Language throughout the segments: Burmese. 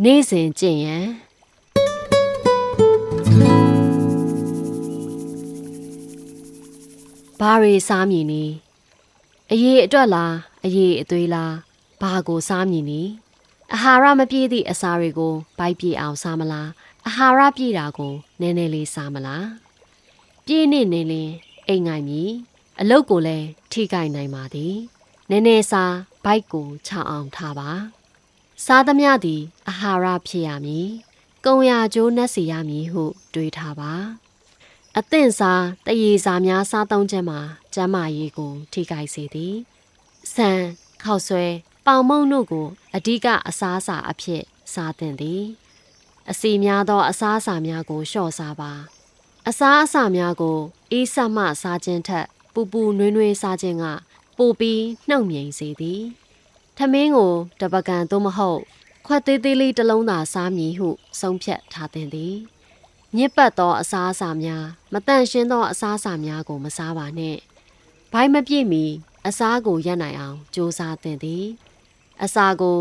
နေ့စဉ်ကျင့်ရန်ဘာတွေစားမည်နည်းအရေးအတွက်လားအရေးအသွေးလားဘာကိုစားမည်နည်းအာဟာရမပြည့်သည့်အစာတွေကိုဗိုက်ပြည့်အောင်စားမလားအာဟာရပြည့်တာကိုနည်းနည်းလေးစားမလားပြည့်နေနေလင်အိမ်ငိုင်မည်အလုတ်ကိုလည်းထိခိုက်နိုင်ပါသည်နည်းနည်းစားဗိုက်ကိုချအောင်ထားပါ စားသမျှသည် အာဟာရဖြစ်ရမည်ကုံရကျိုးနှက်စီရမည်ဟု တွေးထားပါအသင့်စားတရေစာများစားသုံးခြင်းမှာကျန်းမာရေးကို ထိခိုက်စေသည်ဆန်ခောက်ဆွဲပေါင်မုံတို့ကိုအဓိကအစားအစာအဖြစ် စားသင့်သည်အစီများသော အစားအစာများကိုလျှော့စားပါအစားအစာများကိုအေးဆက်မှစားခြင်းထက် ပူပူနွေးနွေးစားခြင်းကပိုပြီးနှုတ်မြိန်စေသည် ထမင်းကိုတပကံသို့မဟုတ် ခွက်သေးသေးလေးတစ်လုံးသာစားမည်ဟု ဆုံးဖြတ်ထားသင့်သည်ညစ်ပတ်သောအစားအစာများမတန့်ရှင်းသောအစားအစာများကို မစားပါနဲ့။ဘိုင်းမပြည့်မီ အစားကိုရပ်နိုင်အောင်ကြိုးစားသင့်သည်။အစာကို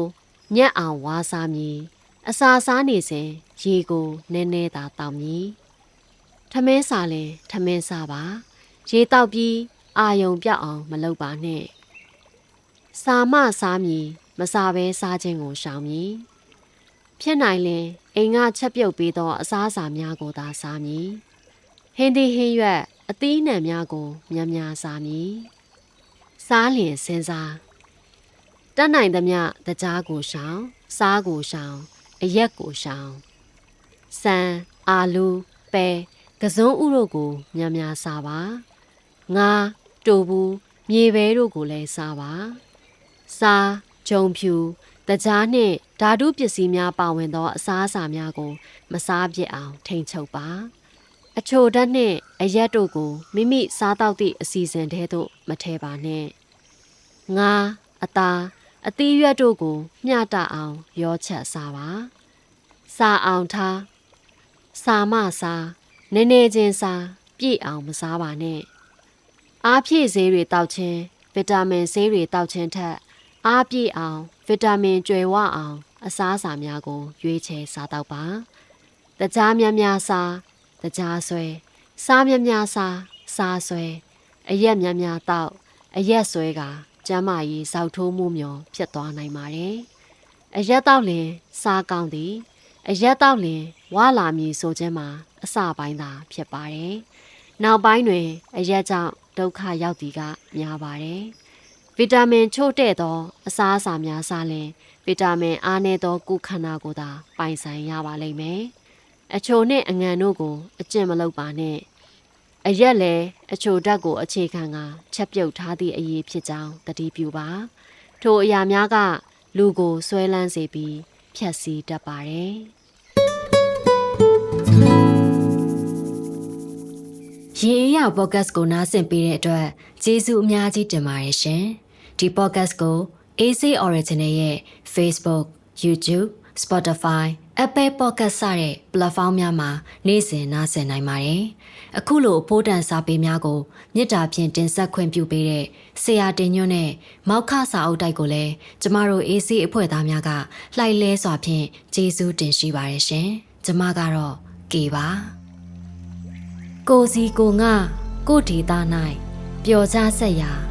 ညက်အောင်ဝါစားမည်။အစာစားနေစဉ်ရေကိုနည်းနည်းသာတောက်မည်။ထမင်းစားလည်းထမင်းစားပါ။ရေတောက်ပြီးအာယုံပြောက်အောင်မလုပ်ပါနဲ့။ စာမစားမည်မစားဘဲစားခြင်းကိုရှောင်မည်။ဖြစ်နိုင်ရင်အိမ်ကချက်ပြုတ်ပေးသောအစားအစာများကိုသာစားမည်။ဟင်းသီးဟင်းရွက်အသီးနှံများကိုများများစားမည်။စားလျင်စဉ်းစားတတ်နိုင်သမျှတကြားကိုရှောင်စားကိုရှောင်အရက်ကိုရှောင်စံအာလူပဲကစုံဥတို့ကိုများများစားပါငါတူဘူးမြေပဲတို့ကိုလည်းစားပါ စားဂျုံဖြူတကြားနှင့်ဓာတုပစ္စည်းများပါဝင်သောအစားအစာများကို မစားပြစ်အောင်ထိန်ချုပ်ပါအချိုဓာတ်နှင့်အရက်တို့ကိုမိမိစားတော့သည့်အစီအစဉ်ထဲသို့မထည့်ပါနဲ့ငါအသားအသီးရွက်တို့ကို မျှတအောင်ရောချက်စားပါစားအောင်ထားစားမစားနည်းနည်းချင်းစားပြည့်အောင်မစားပါနဲ့အားဖြည့်ဆေးတွေတောက်ခြင်းဗီတာမင်ဆေးတွေတောက်ခြင်းထက် အားပြည့်အောင်ဗီတာမင်ကြွယ်ဝအောင် အစားအစာများကို ရွေးချယ်စားတော့ပါ။တကြားများများစားတကြားဆွဲစားများများစားစားဆွဲအရက်များများတောက်အရက်ဆွဲကကျမ်းမာရေးစောက်ထိုးမှုမျိုးဖြစ်သွားနိုင်ပါတယ်။အရက်တောက်လင် စားကောင်းသည်အရက်တောက်လင်ဝါလာမည်ဆိုခြင်းမှာအစပိုင်းသာဖြစ်ပါတယ်။နောက်ပိုင်းတွင် အရက်ကြောင့်ဒုက္ခရောက်သည်ကများပါတယ်။ ဗီတာမင်ချို့တဲ့သောအစားအစာများစားလင်ဗီတာမင်အားနည်းသောကုခန္ဓာကိုသာပိုင်ဆိုင်ရပါလိမ့်မယ်။အချိုနှင့်အငံတို့ကို အကျင့်မလုပ်ပါနဲ့။အရက်လည်းအချိုဓာတ်ကိုအခြေခံကချက်ပြုတ်ထားသည့်အရေးဖြစ်ကြောင်းသတိပြုပါ။ထိုအရာများက လူကိုဆွဲလန်းစေပြီးဖြက်စီးတတ်ပါတယ်။ရေအေးရပေါ့ကတ်ကိုနားဆင်ပေးတဲ့အတွက်ကျေးဇူးအများကြီးတင်ပါတယ်ရှင်။ ဒီ podcast ကို AC Original ရဲ့ Facebook, YouTube, Spotify, Apple Podcast စတဲ့ platform များမှာနေ့စဉ်နားဆင်နိုင်ပါတယ်။အခုလိုအဖို့တန်စာပေများကိုမေတ္တာဖြင့်တင်ဆက်ခွင့်ပြုပေးတဲ့ဆရာတင်ညွန့်နဲ့မောက်ခစာအုပ်တိုက်ကိုလည်းကျမတို့ AC အဖွဲ့သားများကလှိုက်လဲစွာဖြင့်ကျေးဇူးတင်ရှိပါတယ်ရှင်။ကျမကတော့ကေပါ။ကိုစီကိုငါကိုဒေတာ၌ပျော်ကြဆက်ရာ